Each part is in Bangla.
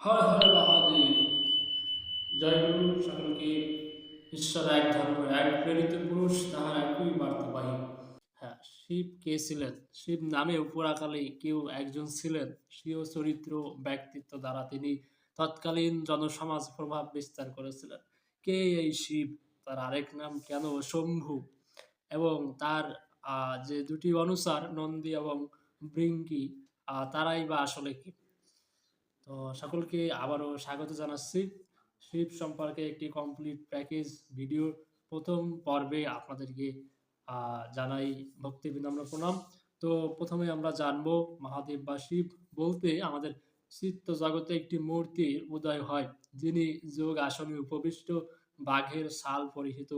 হর হর মহাদেব। জয় গুরু সকলকে ঈশ্বর এক ধর্ম এক প্রেরিত পুরুষ তাহার একই বার্তাবাহী। হ্যাঁ শিব কে ছিলেন? শিব নামে উপরাকালে কেউ একজন ছিলেন। স্বীয় চরিত্র ব্যক্তিত্ব দ্বারা তিনি তৎকালীন জনসমাজ প্রভাব বিস্তার করেছিলেন। কে এই শিব? তার আরেক নাম কেন শম্ভু? এবং তার যে দুটি অনুসার নন্দী এবং আহ, তারাই বা আসলে কি? তো সকলকে আবারও স্বাগত জানাচ্ছি। শিব সম্পর্কে একটি কমপ্লিট প্যাকেজ ভিডিওর প্রথম পর্বে আপনাদেরকে জানাই ভক্তি বিনম্র প্রণাম। তো প্রথমে আমরা জানব মহাদেব বা শিব বলতে আমাদের চিত্ত জগতে একটি মূর্তির উদয় হয়, যিনি যোগ আসনে উপবিষ্ট, বাঘের শাল পরিহিত,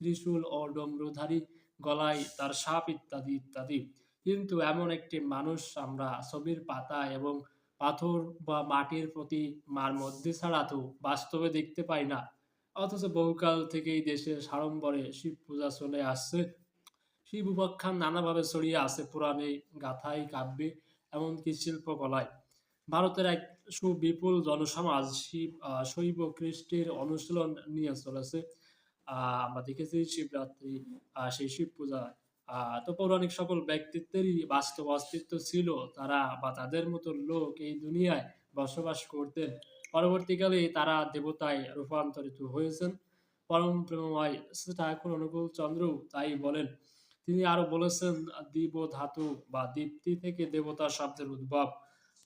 ত্রিশূল ও ডমরুধারী গলায় তার সাপ ইত্যাদি ইত্যাদি। কিন্তু এমন একটি মানুষ আমরা ছবির পাতা এবং পাথর বা মাটির প্রতি মার মধ্যে ছাড়া তো বাস্তবে দেখতে পাই না। অথচ বহুকাল থেকেই দেশের সাড়ম্বরে শিব পূজা চলে আসছে। শিব উপাখ্যান নানাভাবে ছড়িয়ে আছে পুরাণে গাথায় কাব্যে এমনকি শিল্পকলায়। ভারতের এক সুবিপুল জনসমাজ শিব শৈব খ্রিস্টের অনুশীলন নিয়ে চলেছে। আহ, আমরা দেখেছি শিবরাত্রি আহ, সেই শিব পূজা তো পৌরাণিক সকল ব্যক্তিত্বেরই বাস্তব অস্তিত্ব ছিল। তারা বা তাদের মতো লোক এই দুনিয়ায় বসবাস করতেন। পরবর্তীকালে তারা দেবতায় রূপান্তরিত হয়েছেন। পরম প্রেমময় ঠাকুর অনুকূল চন্দ্র তাই বলেন, তিনি আরও বলেছেন দিব ধাতু বা দীপ্তি থেকে দেবতা শব্দের উদ্ভব।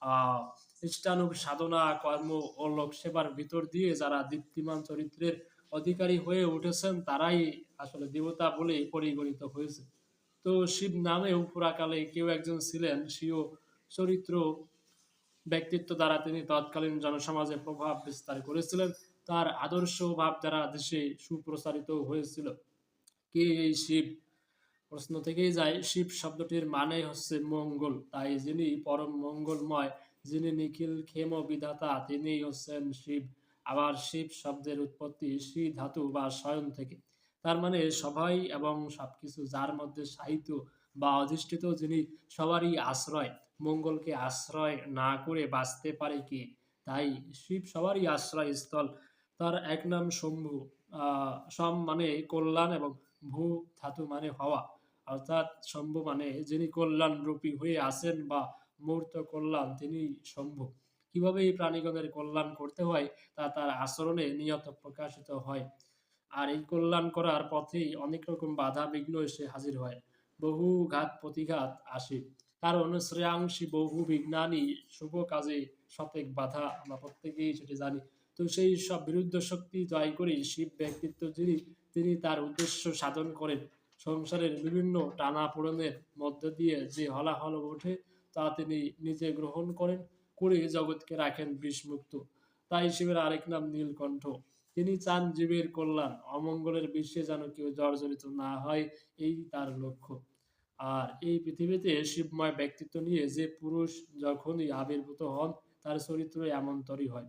আহ ইষ্টানুগ সাধনা, কর্ম ও লোক সেবার ভিতর দিয়ে যারা দীপ্তিমান চরিত্রের অধিকারী হয়ে উঠেছেন, তারাই আসলে দেবতা বলে পরিগণিত হয়েছে। তো শিব নামে পুরাকালে কেউ একজন ছিলেন স্বীয় চরিত্র ব্যক্তিত্ব দ্বারা তিনি তৎকালীন জনসমাজে প্রভাব বিস্তার করেছিলেন। তার আদর্শ ভাবধারা দেশে সুপ্রসারিত হয়েছিল। কে এই শিব? প্রশ্ন থেকেই যায়, শিব শব্দটির মানে হচ্ছে মঙ্গল। তাই যিনি পরম মঙ্গলময়, যিনি নিখিল ক্ষেম বিধাতা তিনি হচ্ছেন শিব। আবার শিব শব্দের উৎপত্তি শ্রী ধাতু বা স্বয়ং থেকে। তার মানে সবাই এবং সবকিছু যার মধ্যে সাহিত্য বা অধিষ্ঠিত যিনি সবারই আশ্রয়, মঙ্গলকে আশ্রয় না করে বাঁচতে পারে কে? তাই শিব সবারই আশ্রয় স্থল তার এক নাম শম্ভু সম মানে কল্যাণ এবং ভূ ধাতু মানে হওয়া। অর্থাৎ শম্ভু মানে যিনি কল্যাণ রূপী হয়ে আসেন বা মূর্ত কল্যাণ, তিনি শম্ভু। কীভাবে এই প্রাণীগণের কল্যাণ করতে হয় তা তার আচরণে নিয়ত প্রকাশিত হয়। আর এই কল্যাণ করার পথেই অনেক রকম বাধা বিঘ্ন এসে হাজির হয়। বহু ঘাত প্রতিঘাত আসে। কারণ শ্রেয়াংশী বহু বিজ্ঞানী শুভ কাজে শতেক বাধা আমরা প্রত্যেকেই সেটি জানি। তো সেই সব বিরুদ্ধ শক্তি জয় করে শিব ব্যক্তিত্ব যিনি, তিনি তার উদ্দেশ্য সাধন করেন। সংসারের বিভিন্ন টানা পোড়েনের মধ্য দিয়ে যে হলাহল ওঠে, তা তিনি নিজে গ্রহণ করেন, করে জগৎকে রাখেন বিষমুক্ত। তাই শিবের আরেক নাম নীলকণ্ঠ। তিনি চান জীবের কল্যাণ, অমঙ্গলের বিশ্বে যেন কেউ জর্জরিত না হয়, এই তার লক্ষ্য। আর এই পৃথিবীতে শিবময় ব্যক্তিত্ব নিয়ে যে পুরুষ যখনই আবির্ভূত হন, তার চরিত্র এমনতরই হয়।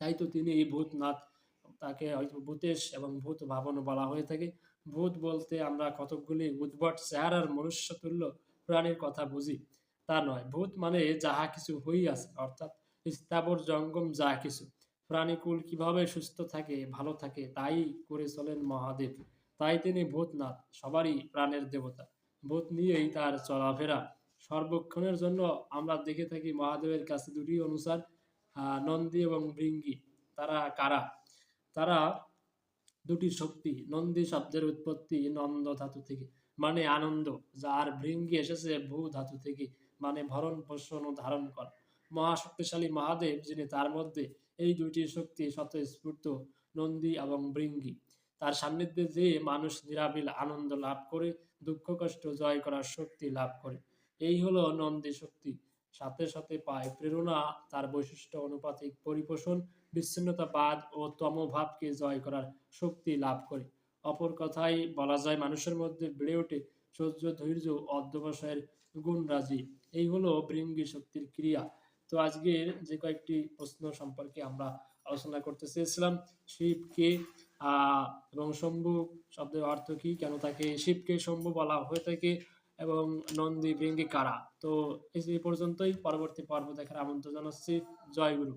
তাই তো তিনি এই ভূতনাথ, তাকে হয়তো ভূতেশ এবং ভূত ভাবনও বলা হয়ে থাকে। ভূত বলতে আমরা কতকগুলি উদ্ভট চেহারার মনুষ্যতুল্য প্রাণীর কথা বুঝি, তা নয়। ভূত মানে যাহা কিছু হই আছে, অর্থাৎ স্থাবর জঙ্গম যা কিছু। প্রাণীকুল কীভাবে সুস্থ থাকে, ভালো থাকে, তাই করে চলেন মহাদেব। তাই তিনি ভূতনাথ, সবারই প্রাণের দেবতা। ভূত নিয়েই তার চলাফেরা। সর্বক্ষণের জন্য আমরা দেখে থাকি মহাদেবের কাছে দুটি অনুসার নন্দী এবং ভৃঙ্গি তারা কারা? তারা দুটি শক্তি, নন্দী শব্দের উৎপত্তি নন্দ ধাতু থেকে মানে আনন্দ, যার ভৃঙ্গি এসেছে ভূ ধাতু থেকে মানে ভরণ পোষণ ও ধারণ কর। মহাশক্তিশালী মহাদেব, যিনি তার মধ্যে এই দুইটি শক্তি স্বতঃস্ফূর্ত নন্দী এবং বৃঙ্গি। তার সান্নিধ্যে যে মানুষ নিরাবিল আনন্দ লাভ করে, দুঃখ, কষ্ট, জয় করার শক্তি লাভ করে, এই হলো নন্দী শক্তি। সাথে সাথে পায় প্রেরণা, তার বৈশিষ্ট্য অনুপাতিক পরিপোষণ বিচ্ছিন্নতাবাদ ও তমভাবকে জয় করার শক্তি লাভ করে। অপর কথায় বলা যায়, মানুষের মধ্যে বেড়ে ওঠে সহ্য, ধৈর্য অধ্যবসায়ের গুণরাজি। এই হলো বৃঙ্গি শক্তির ক্রিয়া। তো আজকের যে কয়েকটি প্রশ্ন সম্পর্কে আমরা আলোচনা করতে চেয়েছিলাম শিবকে আহ এবং শম্ভু শব্দের অর্থ কি, কেন তাকে শিবকে শম্ভু বলা হয়ে থাকে, এবং নন্দী ভৃঙ্গি কারা? তো এই পর্যন্তই, পরবর্তী পর্ব দেখার আমন্ত্রণ জানাচ্ছি। জয় গুরু।